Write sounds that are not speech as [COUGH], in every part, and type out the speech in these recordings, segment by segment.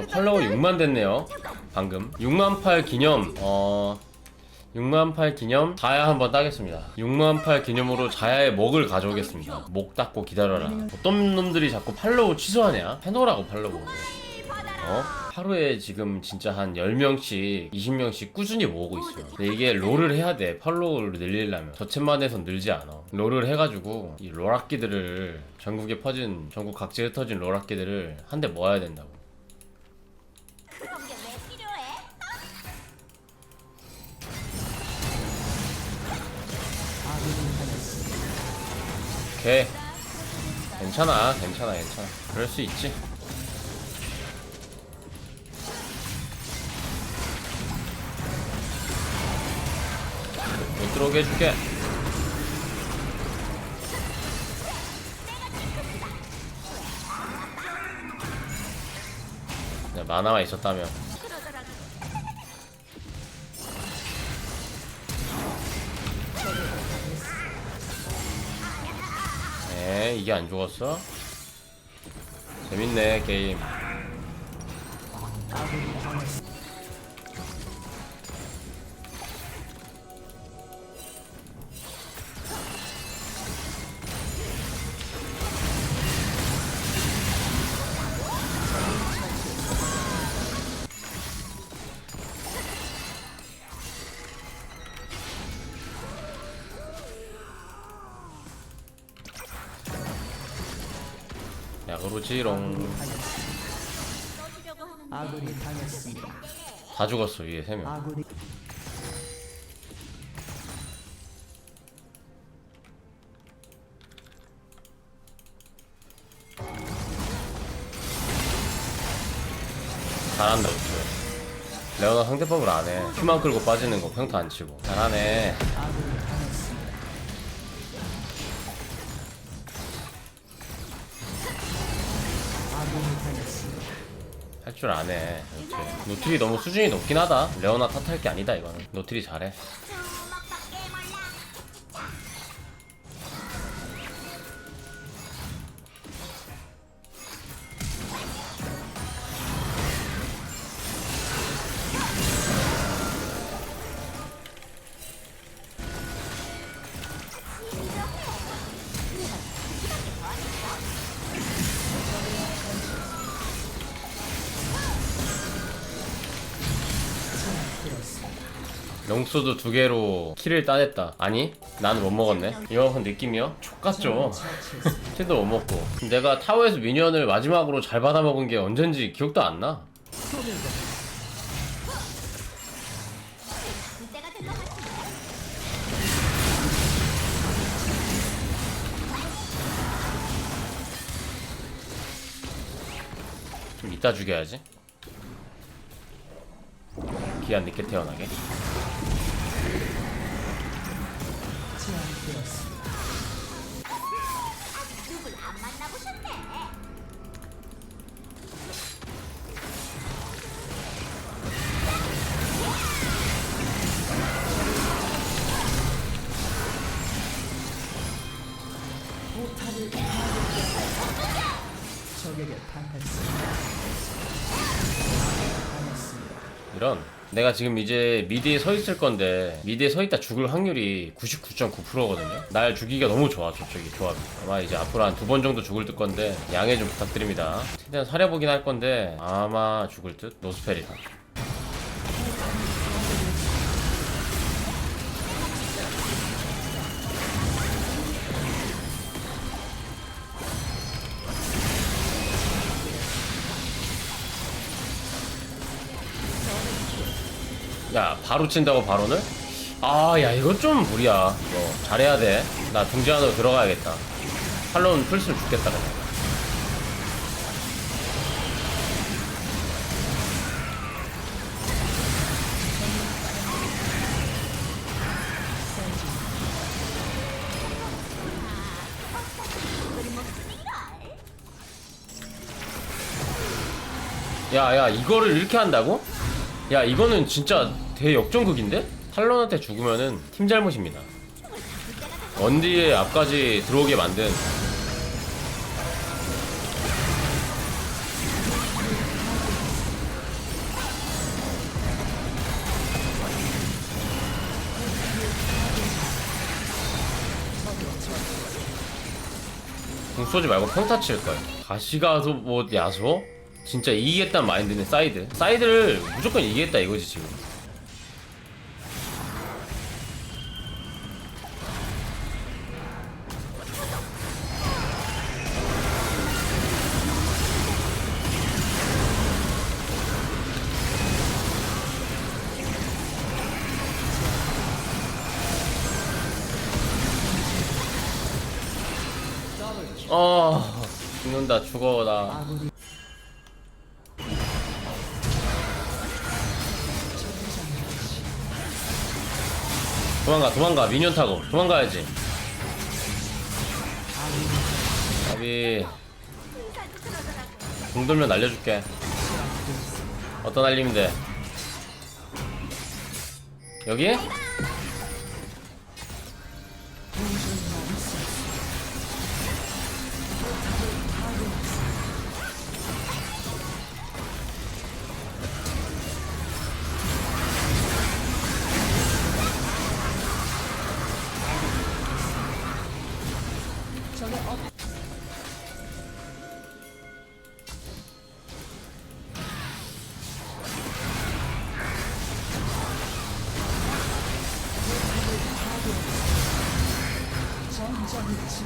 저 팔로워 6만 됐네요. 방금 6만 8 기념 어 6만 8 기념 자야 한번 따겠습니다. 6만 8 기념으로 자야의 목을 가져오겠습니다. 목 닦고 기다려라. 어떤 놈들이 자꾸 팔로우 취소하냐? 해놓으라고 팔로우. 어? 하루에 지금 진짜 한 10명씩, 20명씩 꾸준히 모으고 있어요. 근데 이게 롤을 해야 돼. 팔로우를 늘리려면. 저챗만 해서 늘지 않아. 롤을 해가지고 이 롤악기들을 전국에 퍼진, 전국 각지에 흩어진 롤악기들을 한 대 모아야 된다고. 오케이. 괜찮아, 괜찮아, 괜찮아. 그럴 수 있지. 못 들어오게 해줄게. 네, 만화가 있었다면 에 이게 안 죽었어? 재밌네 게임 넣어주려고 하는데 아군이 당했습니다. 다 죽었어 위에 세명 아군이 잘한다 우투 레오나 상대법을 안해 큐만 끌고 빠지는 거 평타 안 치고 잘하네 아군이. 할 줄 아네 노틸 노틸이 너무 수준이 높긴 하다. 레오나 탓할 게 아니다 이거는. 노틸이 잘해 롱소드 두 개로 킬을 따냈다 아니 나는 못 먹었네 이만큼 느낌이요? 족같죠 처치했습니다. 킬도 못 먹고 내가 타워에서 미니언을 마지막으로 잘 받아먹은 게 언젠지 기억도 안나. 좀 이따 죽여야지 기한 늦게 태어나게 당했습니다. 당했습니다. 이런 내가 지금 이제 미드에 서 있을 건데 미드에 서 있다 죽을 확률이 99.9%거든요. 날 죽이기가 너무 좋아 저쪽이 조합이. 아마 이제 앞으로 한 두 번 정도 죽을 듯 건데 양해 좀 부탁드립니다. 최대한 사려보긴 할 건데 아마 죽을 듯? 노스펠이다 바로 친다고 바로는? 아 야 이거 좀 무리야 이거 잘해야 돼 나 둥지 안으로 들어가야겠다 팔로운 풀스면 죽겠다 그냥 야야 이거를 이렇게 한다고? 야 이거는 진짜 대역전극인데? 탈론한테 죽으면은 팀 잘못입니다. 언디의 앞까지 들어오게 만든. 궁 쏘지 말고 평타 칠 거예요 가시가서 뭐 야소? 진짜 이기겠다는 마인드는 사이드. 사이드를 무조건 이기겠다 이거지 지금. 어. 죽는다 죽어 나 아군이 도망가 도망가. 미니언 타고. 도망가야지. 아비. 공 돌면 날려줄게. 어떤 날리면 돼 여기? 치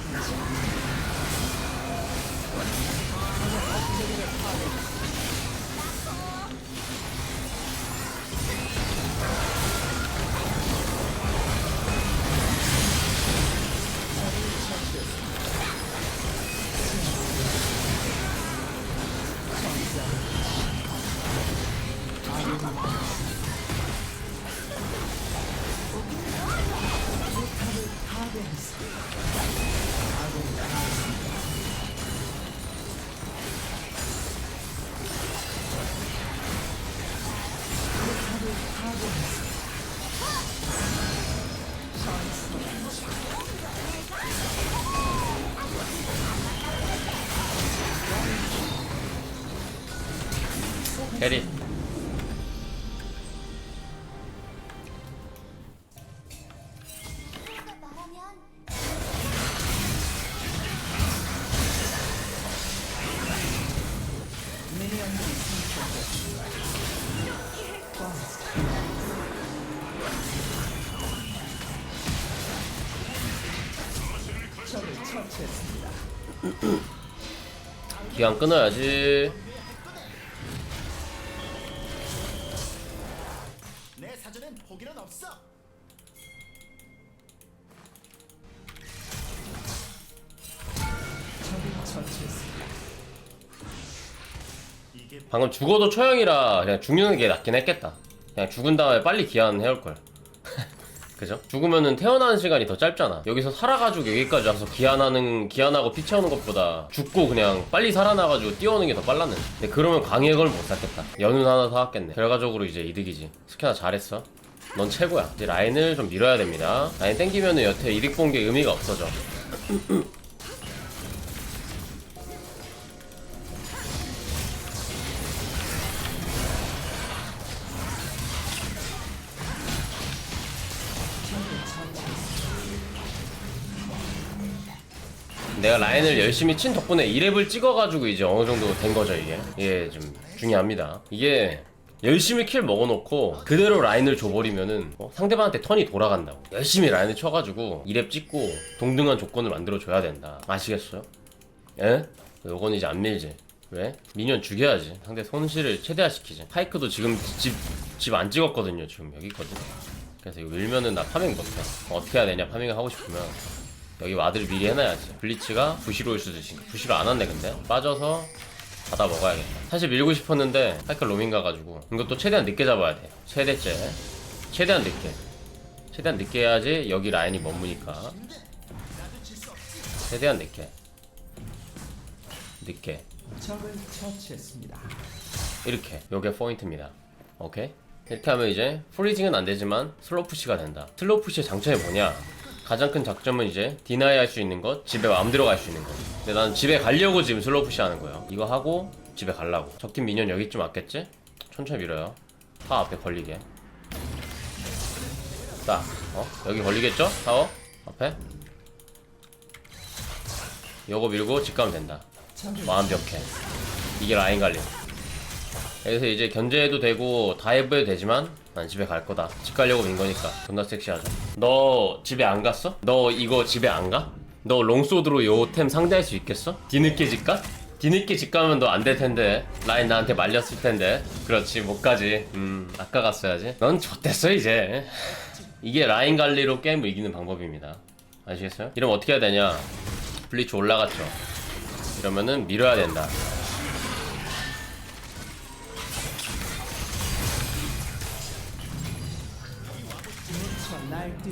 기간 끊어야지 방금 죽어도 처형이라 그냥 죽는 게 낫긴 했겠다. 그냥 죽은 다음에 빨리 기한 해올걸. [LAUGHS] 그죠? 죽으면은 태어나는 시간이 더 짧잖아. 여기서 살아가지고 여기까지 와서 기한하는 기한하고 피 채우는 것보다 죽고 그냥 빨리 살아나가지고 뛰어오는 게 더 빨랐는 근데 그러면 광역을 못 샀겠다. 연운 하나 사왔겠네. 결과적으로 이제 이득이지. 스캐나 잘했어? 넌 최고야. 이제 라인을 좀 밀어야 됩니다. 라인 땡기면은 여태 이득 본 게 의미가 없어져 [CLEARS THROAT] 내가 라인을 열심히 친 덕분에 2렙을 찍어가지고 이제 어느 정도 된 거죠 이게? 이게 좀 중요합니다. 이게 열심히 킬 먹어놓고 그대로 라인을 줘버리면은 어, 상대방한테 턴이 돌아간다고. 열심히 라인을 쳐가지고 2렙 찍고 동등한 조건을 만들어줘야 된다. 아시겠어요? 예? 요건 이제 안 밀지. 왜? 미니언 죽여야지. 상대 손실을 최대화시키지. 파이크도 지금 집 집 안 찍었거든요 지금 여기 있거든 그래서 이거 밀면은 나 파밍 못해. 어떻게 해야 되냐 파밍을 하고 싶으면. 여기 와드를 미리 해놔야지. 블리츠가 부시로일 수도 있으니까. 부시로 안 왔네 근데. 빠져서 받아 먹어야겠다. 사실 밀고 싶었는데 파이크 로밍 가가지고 이것도 최대한 늦게 잡아야 돼. 최대째. 최대한 늦게. 최대한 늦게 해야지 여기 라인이 머무니까. 최대한 늦게. 늦게. 이렇게. 요게 포인트입니다. 오케이 이렇게 하면 이제 프리징은 안 되지만 슬로우 푸시가 된다. 슬로우 푸시의 장점이 뭐냐? 가장 큰 장점은 이제 디나이 할 수 있는 것 집에 마음대로 갈 수 있는 것. 근데 나는 집에 가려고 지금 슬로우 푸시 하는 거예요. 이거 하고 집에 가려고. 적팀 미니언 여기쯤 왔겠지? 천천히 밀어요. 타 앞에 걸리게. 딱 어? 여기 걸리겠죠? 타워 앞에? 요거 밀고 집 가면 된다. 완벽해. 이게 라인 관리 그래서 이제 견제해도 되고 다이브해도 되지만 난 집에 갈 거다. 집 가려고 민 거니까 존나 섹시하죠. 너 집에 안 갔어? 너 이거 집에 안 가? 너 롱소드로 요템 상대할 수 있겠어? 뒤늦게 집 가? 뒤늦게 집 가면 너 안 될 텐데. 라인 나한테 말렸을 텐데. 그렇지 못 가지. 음 아까 갔어야지. 넌 좆됐어 이제. 이게 라인 관리로 게임을 이기는 방법입니다. 아시겠어요? 이러면 어떻게 해야 되냐? 블리츠 올라갔죠. 이러면은 밀어야 된다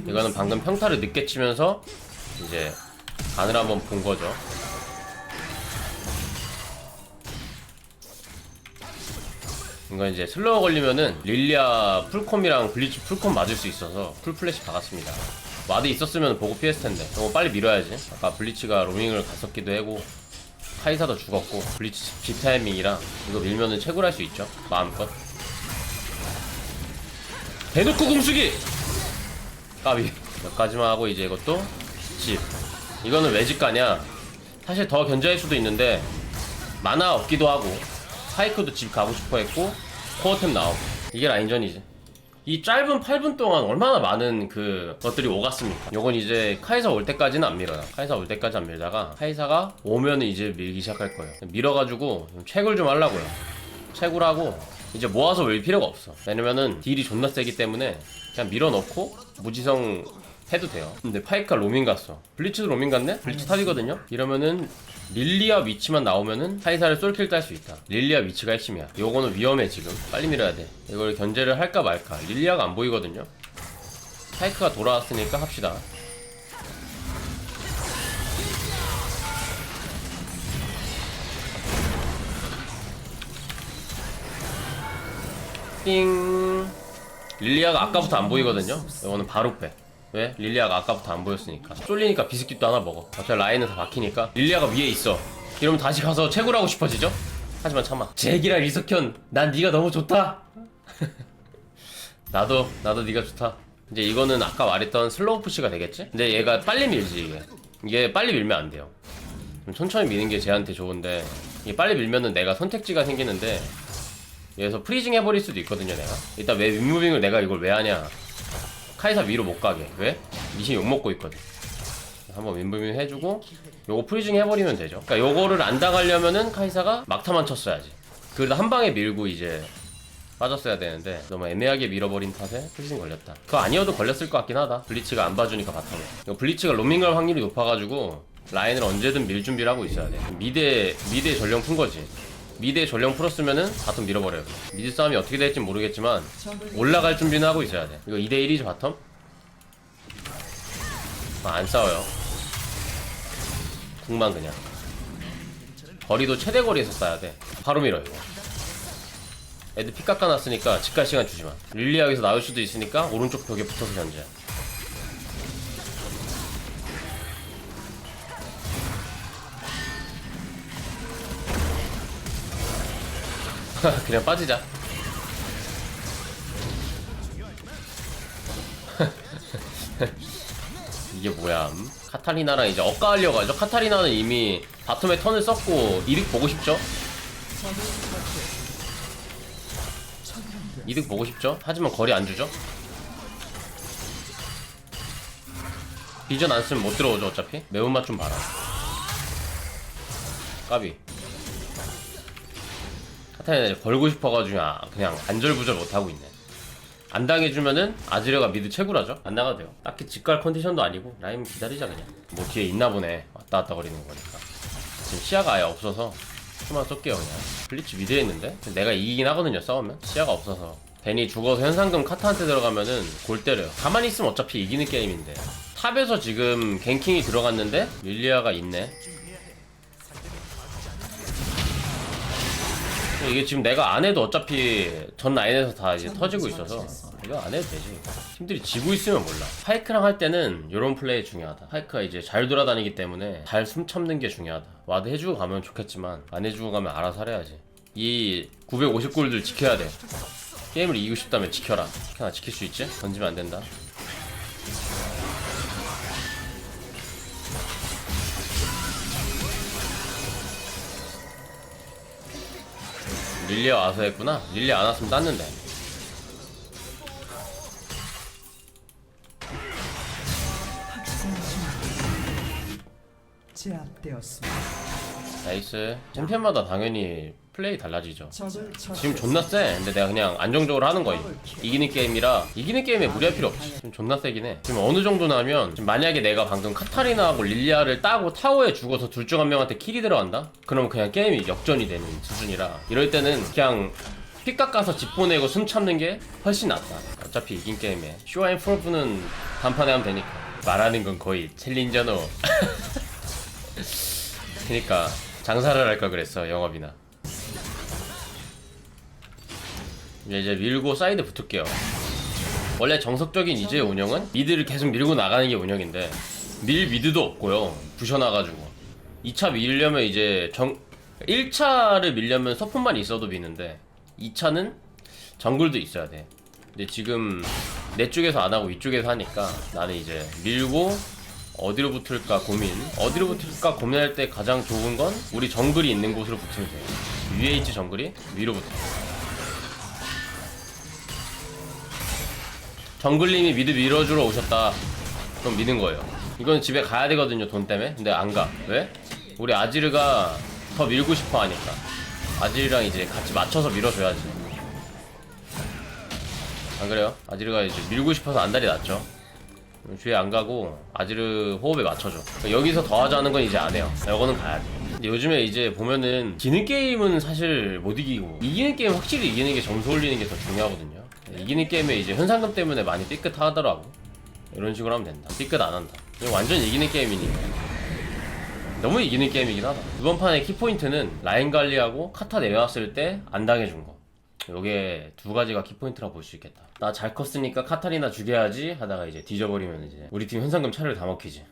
이거는 방금 평타를 늦게 치면서 이제 간을 한번 본 거죠. 이거 이제 슬로우 걸리면은 릴리아 풀콤이랑 블리츠 풀콤 맞을 수 있어서 풀 플래시 박았습니다. 와드 있었으면 보고 피했을 텐데. 이거 빨리 밀어야지. 아까 블리츠가 로밍을 갔었기도 하고 카이사도 죽었고 블리츠 집 타이밍이라 이거 밀면은 채굴할 수 있죠. 마음껏. 대놓고 궁수기! 까비. 몇 가지만 하고 이제 이것도 집. 이거는 왜 집 가냐? 사실 더 견제할 수도 있는데 만화 없기도 하고 사이크도 집 가고 싶어 했고 코어템 나오고. 이게 라인전이지. 이 짧은 8분 동안 얼마나 많은 그 것들이 오갔습니까? 요건 이제 카이사 올 때까지는 안 밀어요. 카이사 올 때까지 안 밀다가 카이사가 오면은 이제 밀기 시작할 거예요. 밀어가지고 좀 채굴 좀 하려고요. 채굴하고 이제 모아서 밀 필요가 없어. 왜냐면은 딜이 존나 세기 때문에 그냥 밀어넣고 무지성 해도 돼요. 근데 파이카 로밍 갔어. 블리츠도 로밍 갔네? 블리츠 탑이거든요? 이러면은 릴리아 위치만 나오면은 카이사를 쏠킬 딸 수 있다. 릴리아 위치가 핵심이야. 요거는 위험해 지금. 빨리 밀어야 돼. 이걸 견제를 할까 말까. 릴리아가 안 보이거든요? 파이크가 돌아왔으니까 합시다 띵 릴리아가 아까부터 안 보이거든요? 이거는 바로 빼 왜? 릴리아가 아까부터 안 보였으니까. 쫄리니까 비스킷도 하나 먹어. 어차피 라인은 다 박히니까. 릴리아가 위에 있어. 이러면 다시 가서 채굴하고 싶어지죠? 하지만 참아. 잭이랑 이석현 난 네가 너무 좋다. [LAUGHS] 나도 나도 네가 좋다. 이제 이거는 아까 말했던 슬로우 푸시가 되겠지? 근데 얘가 빨리 밀지 이게. 이게 빨리 밀면 안 돼요. 좀 천천히 미는 게 쟤한테 좋은데 이게 빨리 밀면은 내가 선택지가 생기는데 여기서 프리징 해버릴 수도 있거든요 내가. 일단 왜 윗무빙을 내가 이걸 왜 하냐. 카이사 위로 못 가게. 왜? 미신 욕먹고 있거든. 한번 윗무빙 해주고 요거 프리징 해버리면 되죠. 그러니까 요거를 안 당하려면은 카이사가 막타만 쳤어야지. 그래도 한 방에 밀고 이제 빠졌어야 되는데 너무 애매하게 밀어버린 탓에 프리징 걸렸다. 그거 아니어도 걸렸을 것 같긴 하다. 블리츠가 안 봐주니까 바텀에. 블리츠가 로밍 갈 확률이 높아가지고 라인을 언제든 밀 준비를 하고 있어야 돼. 미드에 미드에 전령 푼 거지 미드에 전령 풀었으면은 바텀 밀어버려요 미드 싸움이 어떻게 될지 모르겠지만 올라갈 준비는 하고 있어야 돼. 이거 2대1이죠, 바텀? 아, 안 싸워요. 궁만 그냥. 거리도 최대 거리에서 싸야 돼. 바로 밀어, 이거. 애들 피 깎아놨으니까 집갈 시간 주지 마. 릴리아 여기서 나올 수도 있으니까 오른쪽 벽에 붙어서 견제. [LAUGHS] 그냥 빠지자. [LAUGHS] 이게 뭐야? 음? 카타리나랑 이제 하죠. 카타리나는 이미 바텀에 턴을 썼고 이득 보고 싶죠? 이득 보고 싶죠? 하지만 거리 안 주죠? 비전 안 쓰면 못 들어오죠 어차피 매운맛 좀 봐라 까비 이제 걸고 싶어가지고 아, 그냥 안절부절 못하고 있네. 안 당해주면은 아지르가 미드 채굴하죠? 안 나가도 돼요. 딱히 집갈 컨디션도 아니고 라임 기다리자 그냥. 뭐 뒤에 있나 보네. 왔다 갔다 거리는 거니까. 지금 시야가 아예 없어서 수만 쏠게요 그냥. 블리츠 미드에 있는데? 내가 이기긴 하거든요 싸우면. 시야가 없어서. 괜히 죽어서 현상금 카타한테 들어가면은 골 때려요. 가만히 있으면 어차피 이기는 게임인데. 탑에서 지금 갱킹이 들어갔는데 릴리아가 있네 이게 지금 내가 안 해도 어차피 전 라인에서 다 이제 터지고 있어서 이거 안 해도 되지. 팀들이 지고 있으면 몰라. 파이크랑 할 때는 이런 플레이 중요하다. 파이크가 이제 잘 돌아다니기 때문에 잘 숨 참는 게 중요하다. 와드 해주고 가면 좋겠지만 안 해주고 가면 알아서 해야지. 이 950골들 지켜야 돼. 게임을 이기고 싶다면 지켜라. 하나 지킬 수 있지? 던지면 안 된다 릴리아 와서 했구나. 릴리아 안 왔으면 땄는데. 제압되었습니다. 나이스. 챔피언마다 당연히 플레이 달라지죠. 지금 존나 세 근데 내가 그냥 안정적으로 하는 거임 이기는 게임이라. 이기는 게임에 무리할 필요 없지. 지금 존나 세긴 해. 지금 어느 정도냐면 지금 만약에 내가 방금 카타리나하고 릴리아를 따고 타워에 죽어서 둘 중 한 명한테 킬이 들어간다? 그러면 그냥 게임이 역전이 되는 수준이라. 이럴 때는 그냥 픽 깎아서 집 보내고 숨 참는 게 훨씬 낫다. 어차피 이긴 게임에. 쇼앤 프로프는 단판에 하면 되니까. 말하는 건 거의 챌린저노. [LAUGHS] 그니까 장사를 할 걸 그랬어 영업이나 이제 밀고 사이드 붙을게요. 원래 정석적인 이제 운영은 미드를 계속 밀고 나가는 게 운영인데 밀 미드도 없고요. 부셔놔가지고 2차 밀려면 이제 정 1차를 밀려면 서폿만 있어도 미는데 2차는 정글도 있어야 돼. 근데 지금 내 쪽에서 안 하고 이쪽에서 하니까 나는 이제 밀고 어디로 붙을까 고민. 어디로 붙을까 고민할 때 가장 좋은 건 우리 정글이 있는 곳으로 붙으면 돼. UH 정글이 위로 붙어. 정글님이 미드 밀어주러 오셨다. 그럼 미는 거예요. 이건 집에 가야 되거든요, 돈 때문에. 근데 안 가. 왜? 우리 아지르가 더 밀고 싶어 하니까. 아지르랑 이제 같이 맞춰서 밀어줘야지. 안 그래요? 아지르가 이제 밀고 싶어서 안달이 났죠. 주에 안 가고 아지르 호흡에 맞춰줘. 여기서 더 하자는 건 이제 안 해요. 이거는 가야 돼. 근데 요즘에 이제 보면은 지는 게임은 사실 못 이기고 이기는 게임 확실히 이기는 게 점수 올리는 게 더 중요하거든요. 이기는 게임에 이제 현상금 때문에 많이 삐끗하더라고. 이런 식으로 하면 된다. 삐끗 안 한다. 완전 이기는 게임이니까. 너무 이기는 게임이긴 하다. 이번 판의 키포인트는 라인 관리하고 카타 내려왔을 때 안 당해준 거. 요게 두 가지가 키포인트라 볼 수 있겠다. 나 잘 컸으니까 카타리나 죽여야지 하다가 이제 뒤져버리면 이제 우리 팀 현상금 차를 다 먹히지.